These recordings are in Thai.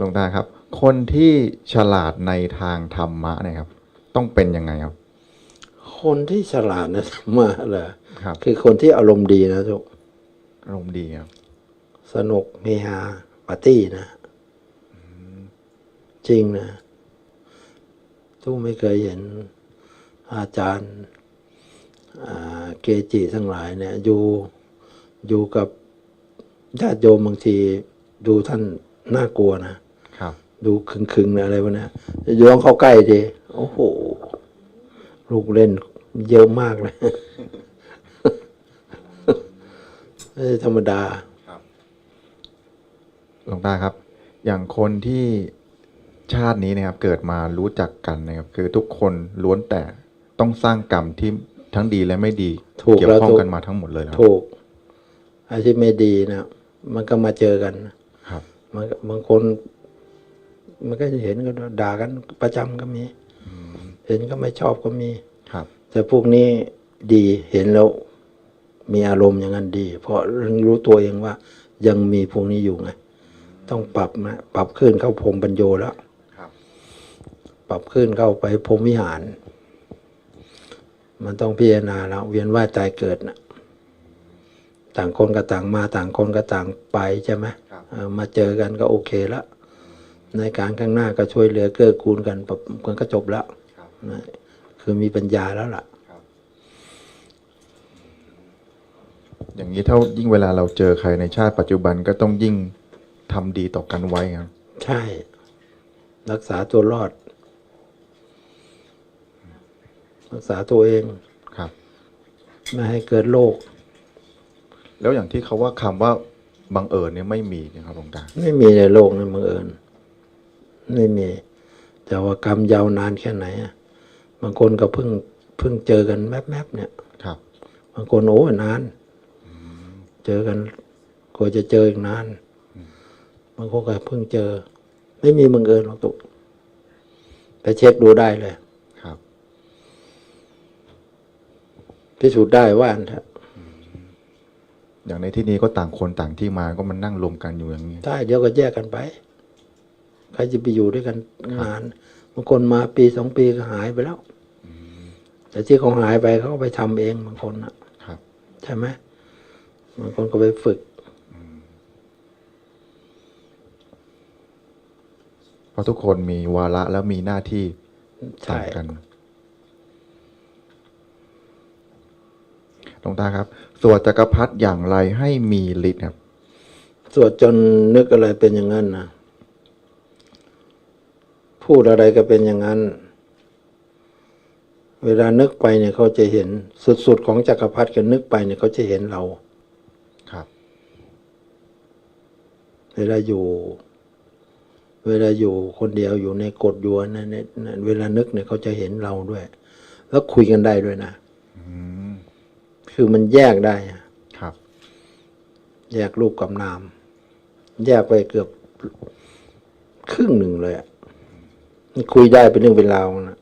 หลวงตาครับ คนที่ฉลาดในทางธรรมะเนี่ยครับ ต้องเป็นยังไงครับ คนที่ฉลาดนะมาเหรอครับ คือคนที่อารมณ์ดีนะทุกอารมณ์ดีครับ สนุกเฮฮาปาร์ตี้นะจริงนะทุกไม่เคยเห็นอาจารย์อ่าเกจิทั้งหลายเนี่ย อยู่อยู่กับญาติโยมบางทีดูท่านน่ากลัวนะ ครับ ดูคึงๆนะอะไรวะเนี่ยโยงเข้าใกล้ดีโอ้โห ลูกเล่นเยอะมากเลยไม่ใช่ธรรมดาหลวงตาครับ อย่างคนที่ชาตินี้นะครับ เกิดมารู้จักกันนะครับ คือทุกคนล้วนแต่ต้องสร้างกรรมที่ทั้งดีและไม่ดีถูกเกี่ยวแล้วข้องถูกกันมาทั้งหมดเลยครับถูกอาชีพไม่ดีนะมันก็มาเจอกัน ครับ มันก็บางคน มันก็จะเห็นกันว่าด่ากันประจำก็มีเห็นก็ไม่ชอบก็มีครับ แต่พวกนี้ดีเห็นแล้วมีอารมณ์อย่างนั้นดี เพราะรู้ตัวเองว่ายังมีพวกนี้อยู่ไงต้องปรับนะปรับขึ้นเข้าพรหมปัญโยแล้วครับปรับขึ้นเข้าไปพรหมวิหาร มันต้องพิจารณาแล้วเวียนว่ายตายเกิดนะต่างคนก็ต่างมาต่างคนก็ต่างไปใช่ไหมครับเออมาเจอกันก็โอเคแล้ว ในการข้างหน้าก็ช่วยเหลือเกื้อกูลกันปรับมันก็จบแล้วครับนะคือมีปัญญาแล้วล่ะ อย่างนี้เท่ายิ่งเวลาเราเจอใครในชาติปัจจุบันก็ต้องยิ่งทำดีต่อกันไว้ครับ ใช่ รักษาตัวรอด รักษาตัวเองครับ ไม่ให้เกิดโรคแล้วอย่างที่เขาว่าคำว่าบังเอิญเนี่ยไม่มีนะครับหลวงตาไม่มีในโลกนะบังเอิญ ไม่มี แต่ว่ากรรมยาวนานแค่ไหนอะบางคนก็เพิ่งเพิ่งเจอกันแมบๆเนี่ยครับ บางคนโอ้นานเจอกันกว่าจะเจออีกนานบางคนก็เพิ่งเจอ ไม่มีบังเอิญหรอกตุกไปเช็คดูได้เลยครับพิสูจน์ได้ว่าอันเถอะอย่างในที่นี้ก็ต่างคนต่างที่มาก็มันนั่งรวมกันอยู่อย่างนี้ได้เดี๋ยวก็แยกกันไป ใครจะไปอยู่ด้วยกันนานบางคนมาปีสองปีก็หายไปแล้วแต่ที่เขาหายไปเขาก็ไปทำเองบางคนนะครับใช่ไหมบางคนก็ไปฝึกเพราะทุกคนมีวาระแล้วมีหน้าที่ใช่ต่างกันหลวงตาครับ สวดจักรพรรดิอย่างไรให้มีฤทธิ์ครับ สวดจนนึกอะไรเป็นอย่างนั้นนะ พูดอะไรก็เป็นอย่างนั้น เวลานึกไปเนี่ยเขาจะเห็น สุดๆของจักรพรรดิก็นึกไปเนี่ยเขาจะเห็นเรา ครับ เวลาอยู่ เวลาอยู่คนเดียวอยู่ในกฎอยู่ในในในเวลานึกเนี่ยเขาจะเห็นเราด้วย แล้วคุยกันได้ด้วยนะอืมคือมันแยกได้อะครับ แยกรูปกับนาม แยกไปเกือบครึ่งหนึ่งเลยอะมัน คุยได้เป็นเรื่องเป็นราวนะ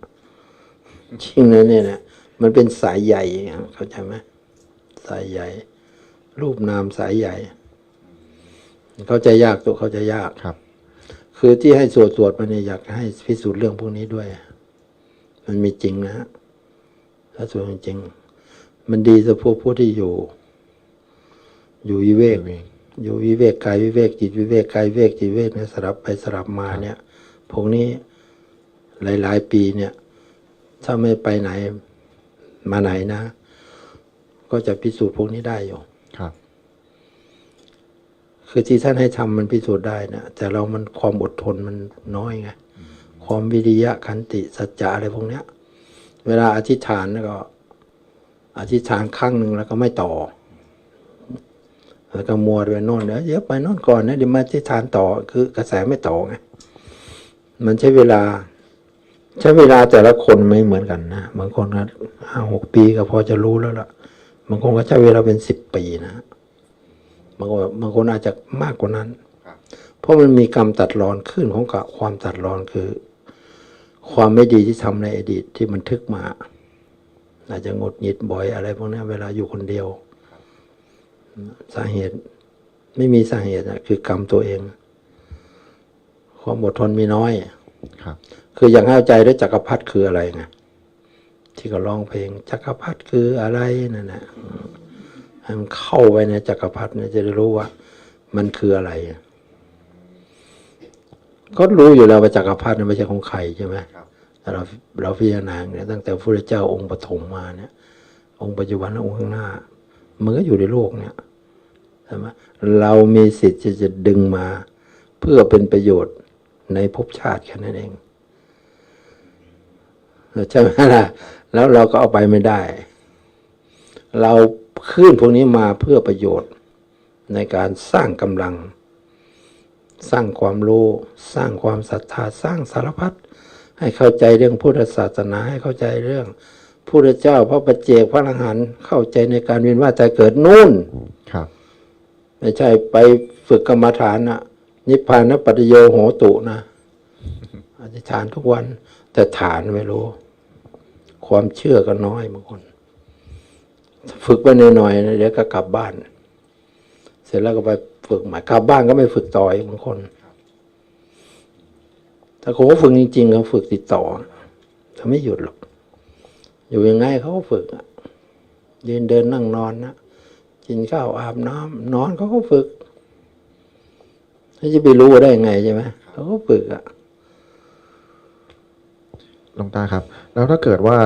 จริงนะเนี่ยนะมันเป็นสายใหญ่อะเข้าใจไหมสายใหญ่ รูปนามสายใหญ่ เข้าใจยากตัวเข้าใจยากครับ คือที่ให้สวดสวดมาเนี่ยอยากให้พิสูจน์เรื่องพวกนี้ด้วย มันมีจริงนะฮะถ้าสวดจริงๆมันดีสำหรับพวกผู้ที่อยู่ อยู่วิเวกวิเวกอยู่วิเวกกายวิเวกจิตวิเวกกายวิเวกจิตวิเวกเนี่ยสลับไปสลับมาเนี่ยพวกนี้ หลาย ๆ ปีเนี่ย ถ้าไม่ไปไหนมาไหนนะ ก็จะพิสูจน์พวกนี้ได้อยู่ครับ คือที่ท่านให้ทำมันพิสูจน์ได้นะแต่เรามันความอดทนมันน้อยไงความวิริยะขันติสัจจะอะไรพวกเนี้ย เวลาอธิษฐานแล้วก็ อธิษฐานครั้งหนึ่งแล้วก็ไม่ต่อ แล้วก็มัวไปโน่นเดี๋ยวเดี๋ยวไปโน่นก่อนนะเดี๋ยวมาอธิษฐานต่อ คือกระแสไม่ต่อไงมันใช้เวลา ใช้เวลาแต่ละคนไม่เหมือนกันนะบางคนก็ห้าหกปีก็พอจะรู้แล้วล่ะ บางคนก็ใช้เวลาเป็นสิบปีนะบางคนบางคนอาจจะมากกว่านั้นเพราะมันมีกรรมตัดรอนขึ้นของกความตัดรอนคือ ความไม่ดีที่ทำในอดีตที่มันทึกมา อาจจะงดหงิดบ่อยอะไรพวกนี้เวลาอยู่คนเดียว สาเหตุไม่มีสาเหตุนะคือกรรมตัวเองคความอดทนมีน้อยครับ คืออย่างให้เข้าใจด้วยจักรพรรดิคืออะไรไงที่เขาร้องเพลงจักรพรรดิคืออะไรนั่นนะอืมให้มันเข้าไปในจักรพรรดิเนี่ยจะได้รู้ว่า มันคืออะไร ก็รู้อยู่แล้วว่าจักรพรรดิเนี่ยไม่ใช่ของใครใช่ไหมครับแต่เราเราพิจารณาเนี่ยตั้งแต่พระพุทธเจ้าองค์ปฐมมาเนี่ย องค์ปัจจุบันและองค์ข้างหน้ามันก็อยู่ในโลกเนี่ยใช่ไหมเรามีสิทธิ์ที่จะดึงมา เพื่อเป็นประโยชน์ในภพชาติแค่นั้นเอง ใช่ไหมล่ะแล้วเราก็เอาไปไม่ได้ เราขึ้นพวกนี้มาเพื่อประโยชน์ในการสร้างกำลัง สร้างความรู้ สร้างความศรัทธาสร้างสารพัดให้เข้าใจเรื่องพุทธศาสนาให้เข้าใจเรื่องพุทธเจ้าพระปัจเจกพระอรหันต์เข้าใจในการเวียนว่ายตายเกิดนู่นครับไม่ใช่ไปฝึกกรรมฐานนะนิพพานปัจโยโหตุนะอธิษฐานทุกวันแต่ฐานไม่รู้ ความเชื่อก็น้อยบางคน ฝึกไปหน่อยๆนะเดี๋ยวก็กลับบ้าน เสร็จแล้วก็ไปฝึกใหม่กลับบ้านก็ไม่ฝึกต่ออีกบางคนถ้าเขาฝึกจริงๆเขาฝึกติดต่อเขาไม่หยุดหรอก อยู่ยังไงเขาก็ฝึกอะยืนเดินนั่งนอนนะกินข้าวอาบน้ำนอนเขาก็ฝึกเขาจะไปรู้ได้ไงใช่ไหมเขาก็ฝึกอะ ลวงตาครับ แล้วถ้าเกิดว่า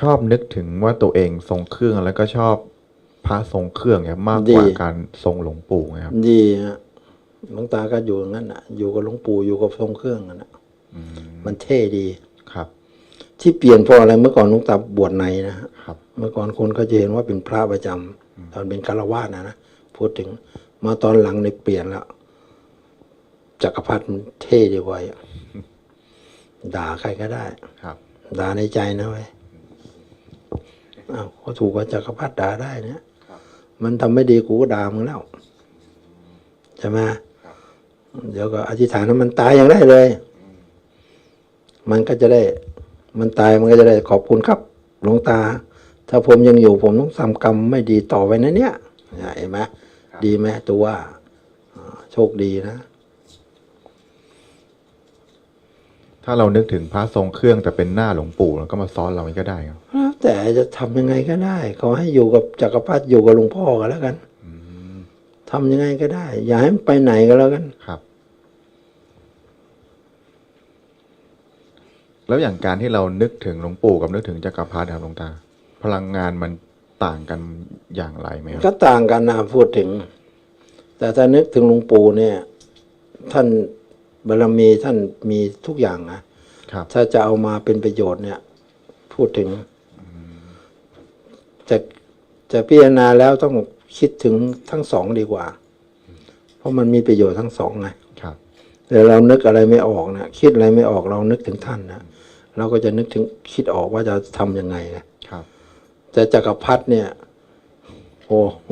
ชอบนึกถึงว่าตัวเองทรงเครื่องแล้วก็ชอบพระทรงเครื่องเนี่ยมากกว่าดี การทรงหลวงปู่ไงครับ ดีฮะหลวงตาก็อยู่อย่างนั้นอะ อยู่กับหลวงปู่อยู่กับทรงเครื่องนั่นอะอืมมันเท่ดี ครับที่เปลี่ยนเพราะอะไรเมื่อก่อนหลวงตาบวชในนะฮะครับ เมื่อก่อนคนก็จะเห็นว่าเป็นพระประจำตอนเป็นคารวาสนะนะพูดถึงมาตอนหลังในเปลี่ยนแล้วจักรพรรดิมันเท่ดีกว่าอะ ด่าใครก็ได้ครับ ด่าในใจนะเว้ยอ้าวเขาถูกกับจักรพรรดิด่าได้เนี่ยครับมันทำไม่ดีกูก็ด่ามึงแล้วใช่ไหมครับเดี๋ยวก็อธิษฐานให้มันตายอย่างได้เลย มันก็จะได้ มันตายมันก็จะได้ขอบคุณครับหลวงตา ถ้าผมยังอยู่ผมต้องทำกรรมไม่ดีต่อไปนะเนี่ยเห็นไหมดีไหมตัวว่าอ่าโชคดีนะ ถ้าเรานึกถึงพระทรงเครื่องแต่เป็นหน้าหลวงปู่แล้วก็มาซ้อนเราก็ได้ครับแล้วแต่จะทำยังไงก็ได้ ขอให้อยู่กับจักรพรรดิอยู่กับหลวงพ่อกันแล้วกันอืมทำยังไงก็ได้ อย่าให้มันไปไหนก็แล้วกัน ครับ แล้วอย่างการที่เรานึกถึงหลวงปู่กับนึกถึงจักรพรรดิครับหลวงตา พลังงานมันต่างกันอย่างไรไหมครับก็ต่างกันนะพูดถึง แต่ถ้านึกถึงหลวงปู่เนี่ย ท่าน บารมีท่านมีทุกอย่างนะครับ ถ้าจะเอามาเป็นประโยชน์เนี่ย พูดถึง จะจะพิจารณาแล้วต้องคิดถึงทั้งสองดีกว่า เพราะมันมีประโยชน์ทั้งสองไงครับแต่เรานึกอะไรไม่ออกนะคิดอะไรไม่ออกเรานึกถึงท่านนะเราก็จะนึกถึงคิดออกว่าจะทำยังไงนะครับ แต่จักรพรรดิเนี่ย โอ้โห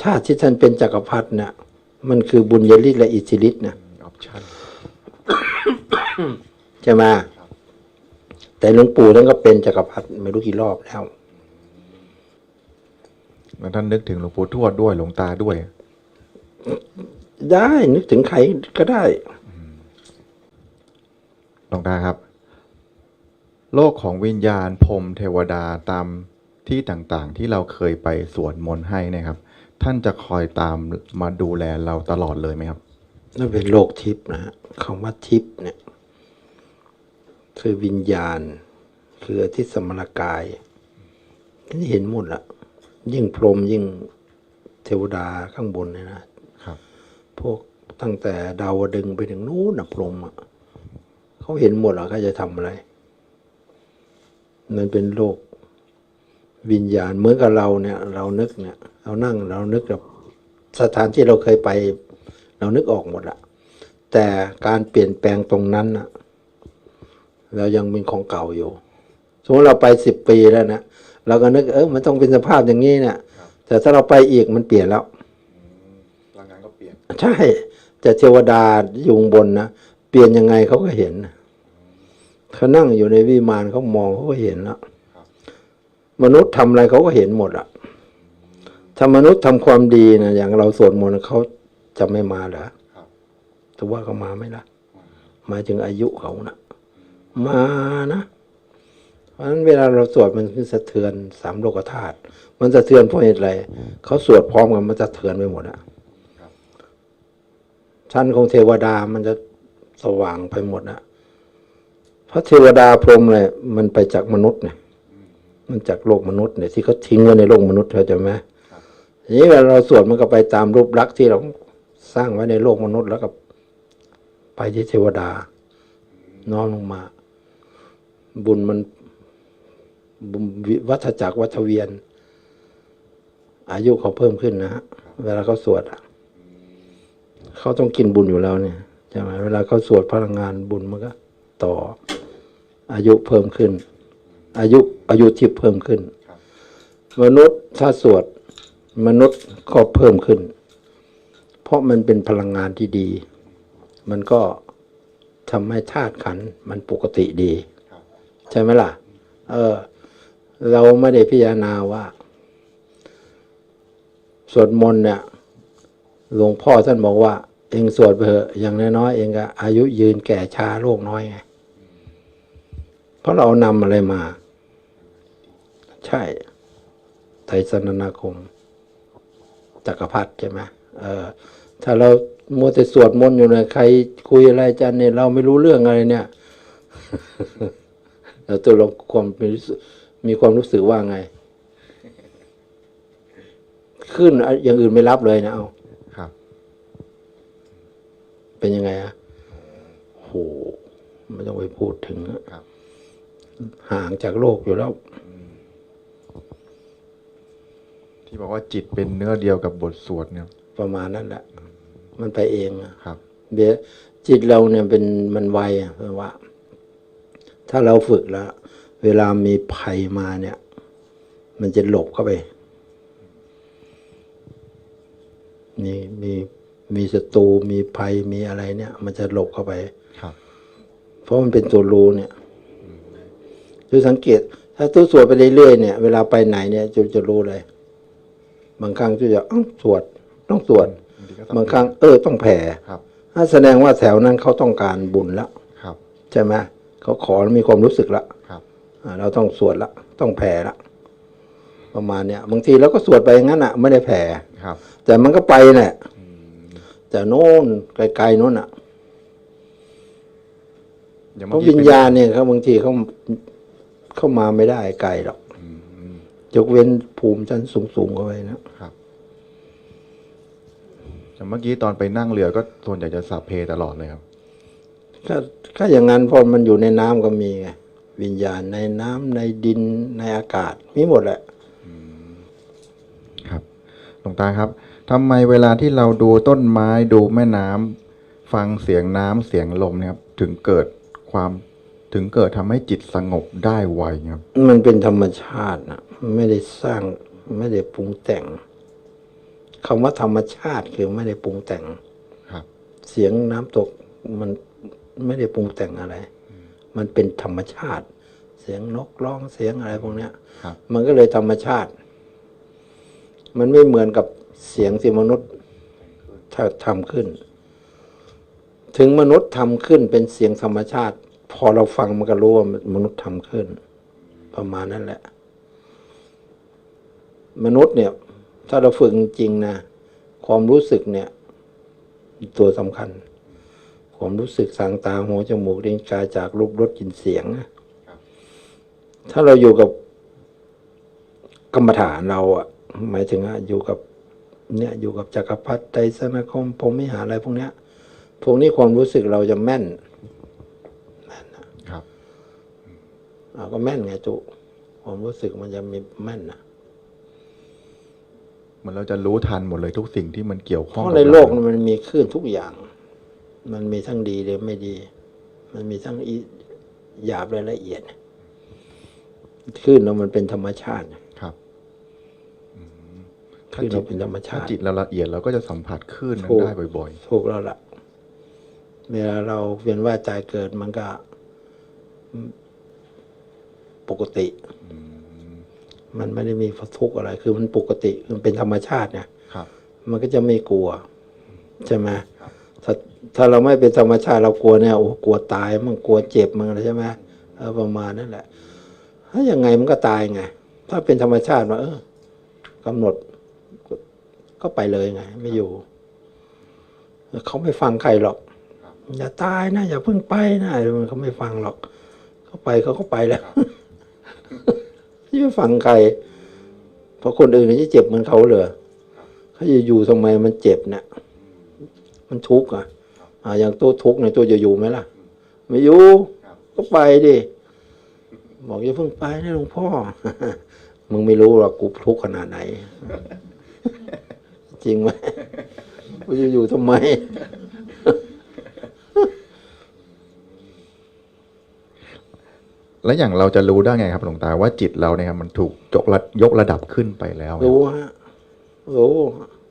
ชาติที่ท่านเป็นจักรพรรดิเนี่ยมันคือบุญญาฤทธิ์และอิทธิฤทธิ์นะออปชั่น ใช่ไหมแต่หลวงปู่ท่านก็เป็นจักรพรรดิไม่รู้กี่รอบแล้วแล้วท่านนึกถึงหลวงปู่ทวดด้วยหลวงตาด้วย ได้นึกถึงใครก็ได้หลวงตาครับ โลกของวิญญาณพรหมเทวดาตามที่ต่างๆ ที่เราเคยไปสวดมนต์ให้เนะครับ ท่านจะคอยตามมาดูแลเราตลอดเลยไหมครับนั่นเป็นโลกทิพย์นะฮะคำว่าทิพย์เนี่ย คือวิญญาณ คืออธิสมรกายนี่เห็นหมดละยิ่งพรหมยิ่งเทวดาข้างบนเนี่ยนะครับ พวกตั้งแต่ดาวดึงส์ไปถึงนู้นนะพรหมอะเขาเห็นหมดแล้วเขาจะทำอะไรมันเป็นโลกวิญญาณเหมือนกับเราเนี่ย เรานึกเนี่ยเรานั่งเรานึกกับสถานที่เราเคยไป เรานึกออกหมดละแต่การเปลี่ยนแปลงตรงนั้นนะ เรายังเป็นของเก่าอยู่สมมติเราไปสิบปีแล้วนะเราก็นึกเออมันต้องเป็นสภาพอย่างนี้เนี่ยแต่ถ้าเราไปอีกมันเปลี่ยนแล้วพลังงานก็เปลี่ยน ใช่ แต่เทวดาอยู่ข้างบนนะเปลี่ยนยังไงเขาก็เห็นเขานั่งอยู่ในวิมานเขามองเขาก็เห็นแล้วมนุษย์ทำอะไรเขาก็เห็นหมดอะถ้ามนุษย์ทำความดีนะอย่างเราสวดมนต์เขาจะไม่มาเหรอครับแต่ว่าเขามาไหมล่ะหมายถึงอายุเขานะ มานะ เพราะฉะนั้นเวลาเราสวดมันคือสะเทือนสามโลกธาตุมันสะเทือนเพราะเหตุอะไรเขาสวดพร้อมกันมันจะเทือนไปหมดอะชั้นของเทวดามันจะสว่างไปหมดอะเพราะเทวดาพรหมเลยมันไปจากมนุษย์เนี่ยมันจากโลกมนุษย์เนี่ยที่เขาทิ้งไว้ในโลกมนุษย์เข้าใจไหมทีนี้เวลาเราสวดมันก็ไปตามรูปลักษณ์ที่เราสร้างไว้ในโลกมนุษย์แล้วก็ไปที่เทวดาน้อมลงมา บุญมันวัฏจักรวัฏเวียน อายุเขาเพิ่มขึ้นนะฮะเวลาเขาสวดเขาต้องกินบุญอยู่แล้วเนี่ยใช่ไหมเวลาเขาสวดพลังงานบุญมันก็ ต่อ อายุเพิ่มขึ้น อายุอายุที่เพิ่มขึ้น มนุษย์ถ้าสวดมนุษย์ก็เพิ่มขึ้น เพราะมันเป็นพลังงานที่ดี มันก็ทำให้ธาตุขันมันปกติดี ใช่ไหมล่ะ เออ เราไม่ได้พิจารณาว่า สวดมนต์เนี่ยหลวงพ่อท่านบอกว่า เองสวดไปเถอะอย่างน้อยๆเองก็อายุยืนแก่ชาโรคน้อยไงเพราะเรานำอะไรมา ใช่ไตรสนนาคมจักรพรรดิใช่ไหมเออ ถ้าเรามัวแต่สวดมนต์อยู่เนี่ยใครคุยอะไรจันเนี่ยเราไม่รู้เรื่องอะไรเนี่ย แล้วตัวเราความมีรู้สึกมีความรู้สึกว่าไง ขึ้นอะอย่างอื่นไม่รับเลยนะเอาครับ เป็นยังไงอะโหไม่ต้องไปพูดถึงอะครับ ห่างจากโลกอยู่แล้ว ที่บอกว่าจิตเป็นเนื้อเดียวกับบทสวดเนี่ย ประมาณนั้นแหละ มันไปเองอะครับเบียจิตเราเนี่ยเป็นมันไวอะเพราะว่า ถ้าเราฝึกแล้ว เวลามีภัยมาเนี่ย มันจะหลบเข้าไป มีมีมีศัตรูมีภัยมีอะไรเนี่ย มันจะหลบเข้าไปครับเพราะมันเป็นตัวรู้เนี่ยดูสังเกต ถ้าตู้สวดไปเรื่อยๆเนี่ย เวลาไปไหนเนี่ยจะจะรู้เลย บางครั้งจะจะอ้าวสวดต้องสวดบางทีก็ต้องบางครั้งเออต้องแผ่ครับถ้าแสดงว่าแถวนั้นเขาต้องการบุญแล้วครับใช่ไหม เขาขอมีความรู้สึกละครับอ่าเราต้องสวดละ ต้องแผ่ละประมาณเนี้ยบางทีเราก็สวดไปอย่างนั้นอะ ไม่ได้แผ่ครับ แต่มันก็ไปแหละแต่โน่นไกลๆโน่นอะอย่างเพเมื่อราะกี้วิญญาณเนี่ยเขาบางทีเขาเข้ามาไม่ได้ไกลหรอกอืมยกเว้นภูมิชั้นสูงๆเข้าไปนะครับอย่างเมื่อกี้ตอนไปนั่งเรือก็ส่วนใหญ่จะสับเพตลอดเลยครับ ถ้าถ้าอย่างนั้นเพอมันอยู่ในน้ำก็มีไงวิญญาณในน้ำในดินในอากาศมีหมดแหละครับหลวงตาครับทำไมเวลาที่เราดูต้นไม้ดูแม่น้ำฟังเสียงน้ำเสียงลมเนี่ยครับ ถึงเกิดความถึงเกิดทำให้จิตสงบได้ไวครับ มันเป็นธรรมชาตินะไม่ได้สร้างไม่ได้ปรุงแต่งคำว่าธรรมชาติคือไม่ได้ปรุงแต่งครับ เสียงน้ำตกมัน ไม่ได้ปรุงแต่งอะไร มันเป็นธรรมชาติ เสียงนกร้องเสียงอะไรพวกเนี้ยครับมันก็เลยธรรมชาติ มันไม่เหมือนกับเสียงที่มนุษย์ถ้าทำขึ้น ถึงมนุษย์ทำขึ้นเป็นเสียงธรรมชาติ พอเราฟังมันก็รู้ว่ามนุษย์ทำขึ้น ประมาณนั้นแหละ มนุษย์เนี่ย ถ้าเราฝึกจริงๆนะความรู้สึกเนี่ย ตัวสำคัญ ความรู้สึกสางตาหูจมูกลิ้นกายจากรูปรสกลิ่นเสียงนะถ้าเราอยู่กับกรรมฐานเราอะหมายถึงว่าอยู่กับเนี่ยอยู่กับจักรพรรดิไตรสนคมพรหมิหารอะไรพวกเนี้ย พวกนี้ความรู้สึกเราจะแม่นครับอ่าก็แม่นไงจุความรู้สึกมันจะมีแม่นนะเหมือนเราจะรู้ทันหมดเลยทุกสิ่งที่มันเกี่ยวเพข้องราะกับในโลกเรามันมีคลื่นทุกอย่าง มันมีทั้งดีและไม่ดี มันมีทั้งอีหยาบและละเอียดคลื่นเรามันเป็นธรรมชาติครับคลื่นเราเป็นธรรมชาถ้าติจิตเราละเอียดเราก็จะสัมผัสคลื่นนั้นถูกได้บ่อยถูกแล้วล่ะเวลาเราเวียนว่ายใจเกิดมันก็อืมปกติ มันไม่ได้มีทุกข์อะไร คือมันปกติ มันเป็นธรรมชาติเนี่ยๆครับมันก็จะไม่กลัว ใช่ไหมครับ ถ้าเราไม่เป็นธรรมชาติเรากลัวเนี่ยโอ้กลัวตายมั่งกลัวเจ็บมั่งอะไรใช่ไหมเออประมาณนั่นแหละถ้ายังไงมันก็ตายไง ถ้าเป็นธรรมชาติว่าเออกำหนดก็ไปเลยไง ไม่อยู่เขาไม่ฟังใครหรอก อย่าตายนะ อย่าเพิ่งไปนะมันเขาไม่ฟังหรอก เขาไปเขาก็ไปแล้วที่ไม่ฟังใคร เพราะคนอื่นจะเจ็บเหมือนเขาเลยเขาจะอยู่ทำไมมันเจ็บเนี่ยมันทุกข์อะ อ่าอย่างตัวทุกข์เนี่ยตัวจะอยู่ไหมล่ะ ไม่อยู่ ก็ไปดิ บอกอย่าเพิ่งไปนะหลวงพ่อ มึงไม่รู้หรอกกูทุกข์ขนาดไหน จริงไหมกูจะอยู่ทำไม แล้วอย่างเราจะรู้ได้ไงครับหลวงตาว่าจิตเราเนี่ยครับมันถูกยกระยกระดับขึ้นไปแล้วครับรู้ฮะรู้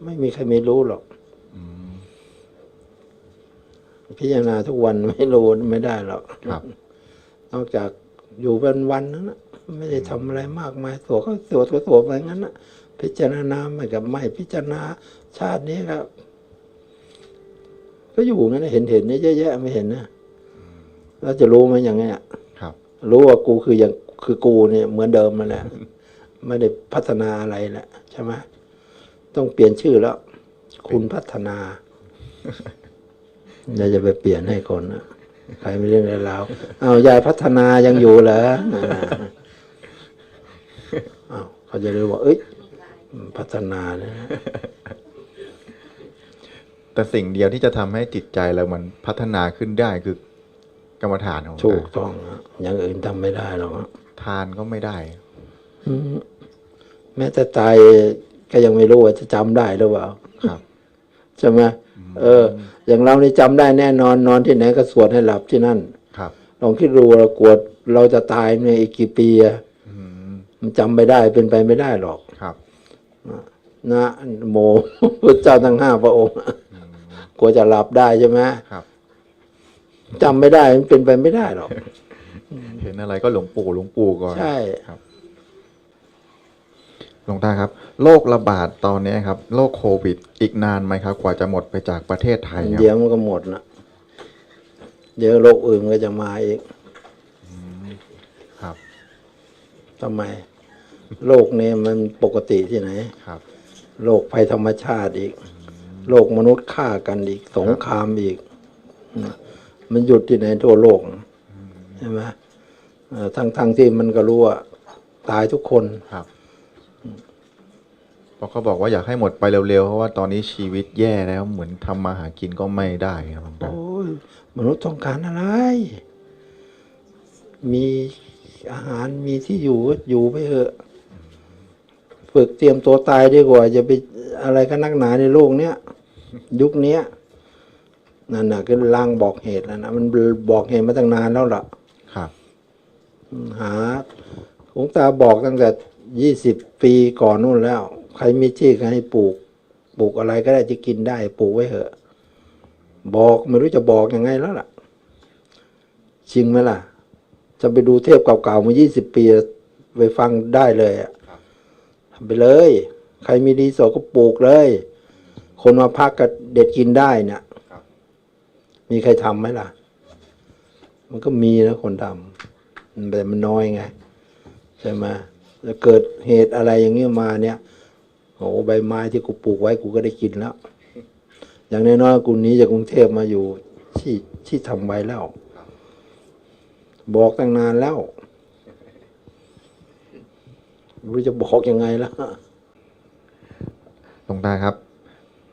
ไม่มีใครไม่รู้หรอก อืม พิจารณาทุกวันไม่รู้ไม่ได้หรอกครับ นอกจากอยู่เป็นวันนั้นนะไม่ได้ทำอะไรมากมายตัวก็ตัวก็ตัวไปงั้นนะพิจารณาไม่กับไม่พิจารณาชาตินี้ครับก็อยู่งั้นนะเห็นเห็นเนี่ยเยอะแยะไม่เห็นนะเราจะรู้ไหมอย่างเงี้ยครับรู้ว่ากูคืออย่างคือกูเนี่ยเหมือนเดิมมาแหละไม่ได้พัฒนาอะไรแหละใช่ไหมต้องเปลี่ยนชื่อแล้ว คุณพัฒนา อย่าจะไปเปลี่ยนให้คนนะใครไม่เรื่องอะไรแล้วเอาวยายพัฒนายังอยู่เหรออ่าอ้าวเขาจะรู้ว่า เอ้ย พัฒนาเนี่ยแต่สิ่งเดียวที่จะทำให้จิตใจเรามันพัฒนาขึ้นได้คือกรรมฐานของถูกตาต้องนะอย่างอื่นทำไม่ได้หรอกนะทานก็ไม่ได้อืมแม้แต่ตายก็ยังไม่รู้ว่าจะจำได้หรือเปล่าครับใช่ไหม เออ อย่างเรานี่จำได้แน่นอนนอนที่ไหนก็สวดให้หลับที่นั่น ครับลองคิดดูเรากวดเราจะตายในอีกกี่ปีอะอืมมันจำไม่ได้เป็นไปไม่ได้หรอกครับนะโมพระเจ้าทั้งห้าพระองค์กลัวจะหลับได้ใช่ไหมครับจำไม่ได้มันเป็นไปไม่ได้หรอกเห็นอะไรก็หลวงปู่หลวงปู่ก่อนใช่ หลวงตาครับโรคระบาดตอนนี้ครับโรคโควิด อีกนานไหมครับกว่าจะหมดไปจากประเทศไทยคเดี๋ยรับวมันก็หมดนะเดี๋ยวโรคอื่นก็จะมาอีกครับทำไมโลกนี้มันปกติที่ไหนครับโลกภัยธรรมชาติอีกโลกมนุษย์ฆ่ากันอีกสงครามอีกนะมันหยุดที่ไหนทั่วโลกใช่ไหมเอ่อทั้งทั้งที่มันก็รู้ว่าตายทุกคนครับเพ ราะเขาบอกว่าอยากให้หมดไปเร็วๆ เพราะว่าตอนนี้ชีวิตแย่แล้วเหมือนทำมาหากินก็ไม่ได้ครับหลวงตาโอ้ยมนุษย์ต้องการอะไร มีอาหารมีที่อยู่ก็อยู่ไปเถอะ ฝึกเตรียมตัวตายดีกว่าจะไปอะไรกันนักหนาในโลกเนี้ยยุคเนี้ยนั่นน่ะคือลางบอกเหตุแล้วนะมันบอกเหตุมาตั้งนานแล้วล่ะ ครับ หาหลวงตาบอกตั้งแต่ยี่สิบปีก่อนนู่นแล้ว ใครมีที่ใครให้ปลูก ปลูกอะไรก็ได้ที่กินได้ ปลูกไว้เถอะ บอกไม่รู้จะบอกยังไงแล้วล่ะจริงไหมล่ะ จะไปดูเทพเก่าๆมายี่สิบปีไปฟังได้เลยอะทำไปเลย ใครมีดีสอก็ปลูกเลย คนมาพักก็เด็ดกินได้เนี่ยครับมีใครทำไหมล่ะ มันก็มีนะคนทำแต่มันน้อยไงใช่ไหมแล้วเกิดเหตุอะไรอย่างนี้มาเนี่ยโอ้ใบไม้ที่กูปลูกไว้กูก็ได้กินแล้ว อย่างน้อยๆกูหนี้จากกรุงเทพมาอยู่ที่ที่ทำไว้แล้ว บอกตั้งนานแล้วไม่รู้จะบอกยังไงแล้วหลวงตาครับ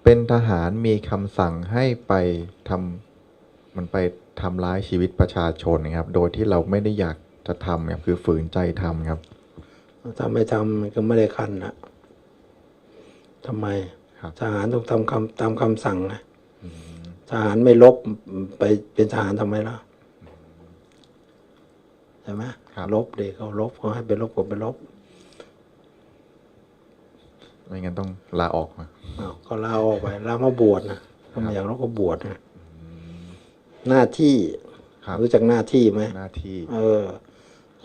เป็นทหารมีคำสั่งให้ไปทำมันไปทำร้ายชีวิตประชาชนนะครับ โดยที่เราไม่ได้อยากจะทำครับคือฝืนใจทำครับถ้าไม่ทำมันก็ไม่ได้คันนะ ทำไมครับทหารต้องทำคำตามคำสั่งนะทหารไม่ลบไปเป็นทหารทำไมล่ะใช่ไหมครับลบเด็กเขาลบเขาให้ไปลบก็ไปลบไม่งั้นต้องลาออกมาอ้าวก็ลาออกไปลามาบวชนะถ้าไม่อยากลบก็บวชนะหน้าที่ครับรู้จักหน้าที่ไหมหน้าที่ เออ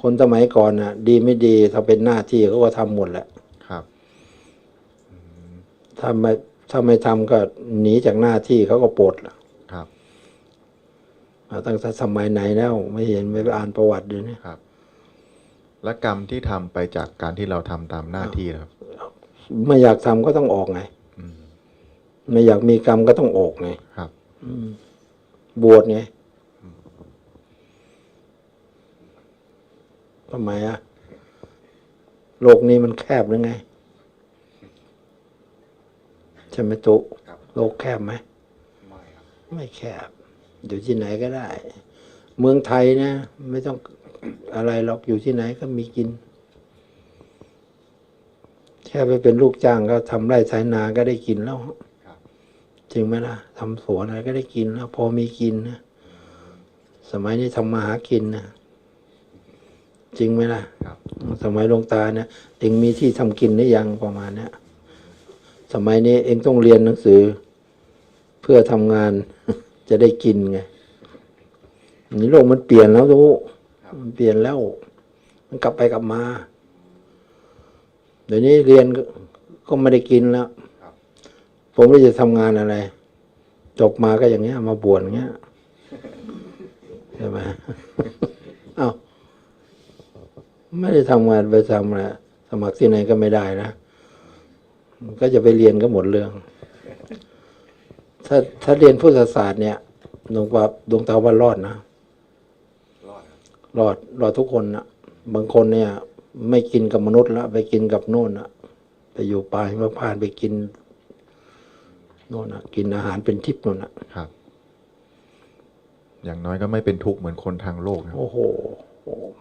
คนสมัยก่อนน่ะ ดีไม่ดีถ้าเป็นหน้าที่เขาก็ทำหมดแหละครับ ถ้าไม่ถ้าไม่ทำก็หนีจากหน้าที่เขาก็ปลดล่ะครับมาตั้งแต่สมัยไหนแล้ว ไม่เห็นไม่ไปอ่านประวัติดูนี่ครับ และกรรมที่ทำไปจากการที่เราทำตามหน้าที่ครับ ไม่อยากทำก็ต้องออกไงอืมไม่อยากมีกรรมก็ต้องออกไงครับอืมบวชไงทำไมอะโลกนี้มันแคบหรือไง ใช่ไหมตุครับโลกแคบไหมไม่ครับไม่แคบ อยู่ที่ไหนก็ได้ เมืองไทยนะ ไม่ต้องอะไรหรอกอยู่ที่ไหนก็มีกิน แค่ไปเป็นลูกจ้างก็ทำไร่ไถนาก็ได้กินแล้วครับจริงไหมล่ะทำสวนอะไรก็ได้กินแล้วพอมีกินนะสมัยนี้ทำมาหากินนะจริงไหมล่ะ ครับ สมัยหลวงตาเนี่ยเองมีที่ทำกินหรือยังประมาณเนี้ย สมัยนี้เองต้องเรียนหนังสือ เพื่อทำงานจะได้กินไงนี่โลกมันเปลี่ยนแล้วทุกมันเปลี่ยนแล้ว มันกลับไปกลับมา เดี๋ยวนี้เรียนก็ก็ไม่ได้กินแล้วครับผมไม่รู้จะทำงานอะไรจบมาก็อย่างเงี้ย มาบวชอย่างเงี้ยใช่ไหมเอ้าไม่ได้ทำงานไปทำอะไรสมัครที่ไหนก็ไม่ได้นะ ก็จะไปเรียนก็หมดเรื่อง ถ้าถ้าเรียนพุทธศาสตร์เนี่ยดวงตาดวงตาว่ารอดนะรอดครับรอดรอดทุกคนนะบางคนเนี่ย ไม่กินกับมนุษย์ละไปกินกับโน่นนะไปอยู่ป่าหิมพานต์ไปกินโน่นนะกินอาหารเป็นทิพย์โน่นนะครับ อย่างน้อยก็ไม่เป็นทุกข์เหมือนคนทางโลกนะครับโอ้โห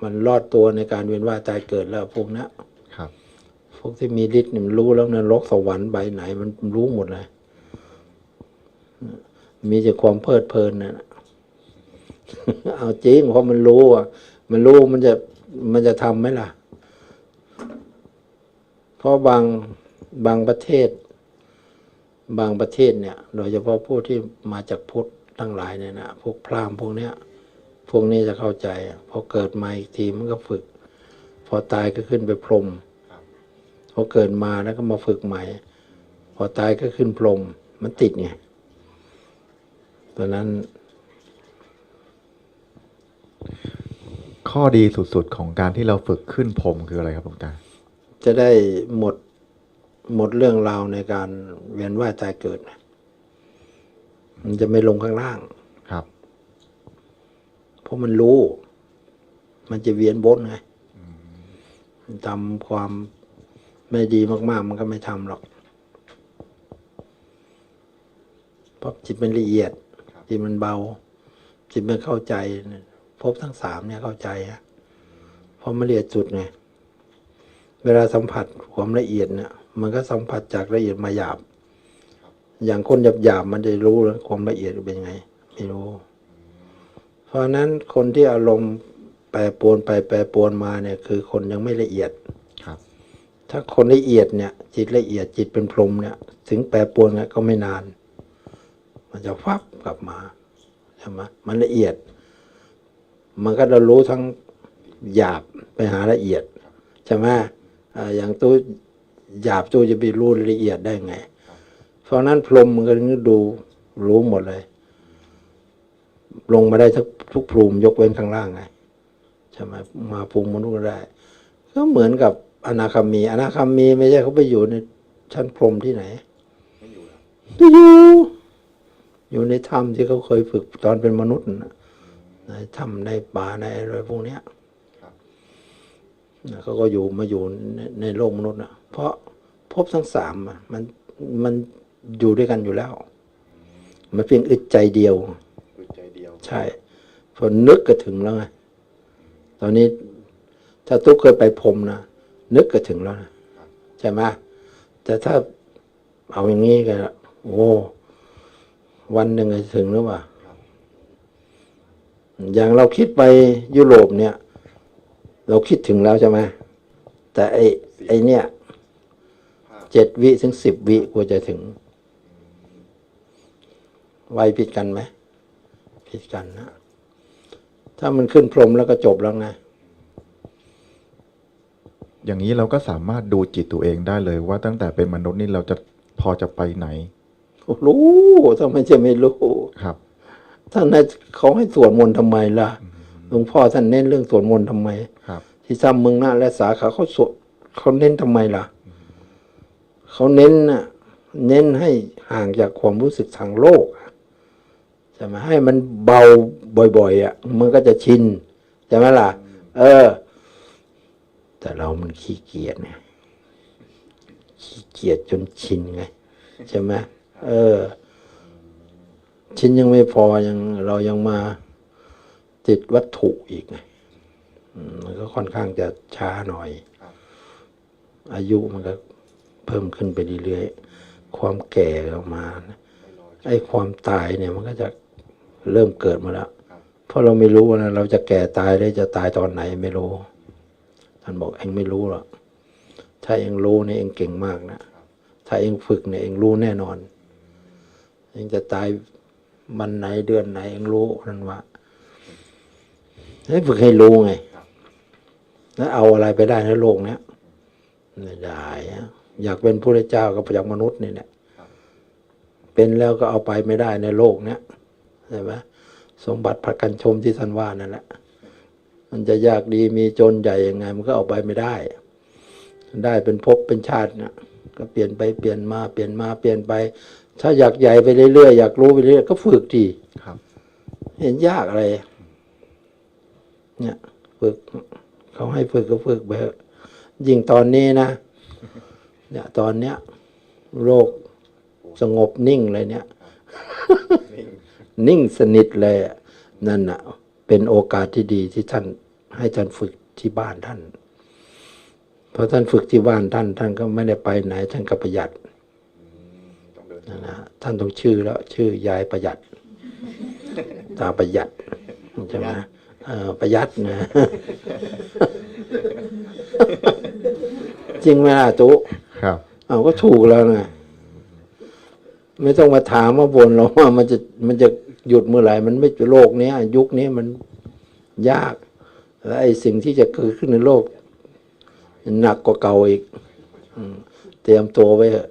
มันรอดตัวในการเวียนว่ายตายเกิดแล้วพวกเนี้ยครับพ วกที่มีฤทธิ์เนี่ยมันรู้แล้วนรกสวรรค์ใบไหน มันรู้หมดเลย มีแต่ความเพลิดเพลินนะเอาจริงเพราะมันรู้อะ มันรู้มันจะมันจะทำไหมล่ะ เพราะบางบางประเทศ บางประเทศเนี่ย โดยเฉพาะผู้ที่มาจากพุทธทั้งหลายเนี่ยนะพวกพราหมณ์พวกเนี้ย พวกนี้จะเข้าใจอะพอเกิดมาอีกทีมันก็ฝึก พอตายก็ขึ้นไปพรม พอเกิดมาแล้วก็มาฝึกใหม่ พอตายก็ขึ้นพรหมมันติดไงตอนนั้น ข้อดีสุดๆของการที่เราฝึกขึ้นพรหมคืออะไรครับหลวงตาจะได้หมดหมดเรื่องราวในการเวียนว่ายตายเกิดนะมันจะไม่ลงข้างล่างครับ เพราะมันรู้ มันจะเวียนบนไงมันทำความ ไม่ดีมากๆ มันก็ไม่ทำหรอก เพราะจิตมันละเอียด จิตมันเบา จิตมันเข้าใจ พบทั้งสามเนี่ยเข้าใจอะเพราะมันละเอียดสุดไงเวลาสัมผัสความละเอียดเนี่ย มันก็สัมผัสจากละเอียดมาหยาบ อย่างคนหยาบๆมันจะรู้แล้วความละเอียดเป็นยังไง ไม่รู้ เพราะนั้นคนที่อารมณ์แปรปรวนไปแปรปรวนมาเนี่ย คือคนยังไม่ละเอียด ถ้าคนละเอียดเนี่ย จิตละเอียดจิตเป็นพรหมเนี่ย ถึงแปรปรวนเนี่ยก็ไม่นาน มันจะฟับกลับมาใช่ไหมมันละเอียด มันก็จะรู้ทั้งหยาบไปหาละเอียดใช่ไหมออย่างตู้หยาบตู้จะไปรู้ละเอียดได้ไง เพราะนั้นพรหมมันก็ถึงดูรู้หมดเลย ลงมาได้ทุกทุกภูมิยกเว้นข้างล่างไงใช่ไหมมาภูมิมนุษย์ก็ได้ ก็เหมือนกับ อนาคามี อนาคามีไม่ใช่เขาไปอยู่ในชั้นพรหมที่ไหนไม่อยู่แล้วไม่อยู่ อยู่ในถ้ำที่เขาเคยฝึกตอนเป็นมนุษย์นะในถ้ำในป่าในอะไรพวกเนี้ยครับนะเขาก็อยู่มาอยู่ในในโลกมนุษย์นะเพราะภพทั้งสามอะมันมันอยู่ด้วยกันอยู่แล้ว มันเพียงอึดใจเดียวอึดใจเดียว ใช่พอนึกก็ถึงแล้วไงตอนนี้ถ้าตุ๊กเคยไปพรมนะ นึกก็ถึงแล้วนะใช่ไหมแต่ถ้าเอาอย่างนี้กันโอ้วันหนึ่งจะถึงหรือเปล่าอย่างเราคิดไปยุโรปเนี่ย เราคิดถึงแล้วใช่ไหมแต่ไอ้ไอ้เนี่ยเจ็ดวิถึงสิบวิกว่าจะถึงไวผิดกันไหมผิดกันนะ ถ้ามันขึ้นพรมแล้วก็จบแล้วไง อย่างนี้เราก็สามารถดูจิตตัวเองได้เลยว่าตั้งแต่เป็นมนุษย์นี่เราจะพอจะไปไหน รู้ทำไมจะไม่รู้ครับท่านให้เขาให้สวดมนต์ทำไมล่ะหลวงพ่อท่านเน้นเรื่องสวดมนต์ทำไมครับ ที่ซ้ำเมืองหน้าและสาขาเขาสวดเขาเน้นทำไมล่ะเขาเน้นน่ะเน้นให้ห่างจากความรู้สึกทางโลกอะใช่ไหมให้มันเบาบ่อยๆอะ มันก็จะชินใช่ไหมล่ะ เออ แต่เรามันขี้เกียจไงขี้เกียจจนชินไงใช่ไหมเออ ชินยังไม่พอยังเรายังมาติดวัตถุอีกไงมันก็ค่อนข้างจะช้าหน่อย อายุมันก็เพิ่มขึ้นไปเรื่อยๆ ความแก่ออกมา ไอ้ความตายเนี่ยมันก็จะเริ่มเกิดมาแล้ว เพราะเราไม่รู้นะเราจะแก่ตายได้จะตายตอนไหนไม่รู้ ท่านบอกเองไม่รู้หรอกถ้าเองรู้เนี่ยเองเก่งมากนะถ้าเองฝึกเนี่ยเองรู้แน่นอน เองจะตายวันไหนเดือนไหนเองรู้นั่นว่าให้ฝึกให้รู้ไง แล้วเอาอะไรไปได้ในโลกเนี้ยไม่ได้อยากเป็นพระเจ้าก็จากมนุษย์นี่แหละเป็นแล้วก็เอาไปไม่ได้ในโลกเนี้ยใช่ไหมสมบัติพระกันชมที่ท่านว่านั่นแหละ มันจะยากดีมีจนใหญ่ยังไง มันก็เอาไปไม่ได้ ได้เป็นภพเป็นชาตินะก็เปลี่ยนไปเปลี่ยนมาเปลี่ยนมาเปลี่ยนไป ถ้าอยากใหญ่ไปเรื่อยๆอยากรู้ไปเรื่อยๆก็ฝึกดีครับ เห็นยากอะไร เนี่ยฝึกเขาให้ฝึกก็ฝึกไปเถอะยิ่งตอนนี้นะเนี่ยตอนเนี้ยโลกสงบนิ่งเลยเนี่ย นิ่งสนิทเลยอะนั่นน่ะ เป็นโอกาสที่ดีที่ท่าน ให้ท่านฝึกที่บ้านท่านเพราะท่านฝึกที่บ้านท่าน ท่านก็ไม่ได้ไปไหน ท่านก็ประหยัดนะนะท่านต้องชื่อแล้ว ชื่อยายประหยัด ตาประหยัดใช่ไหมเออประหยัดนะจริงไหมล่ะตุ๊ครับเอาก็ถูกแล้วไงไม่ต้องมาถามมาบนเราว่ามันจะมันจะหยุดเมื่อไหร่ มันไม่โลกเนี้ยยุคนี้มันยาก และไอ้สิ่งที่จะเกิดขึ้นในโลกหนักกว่าเก่าอีกเตรียมตัวไว้เถอะ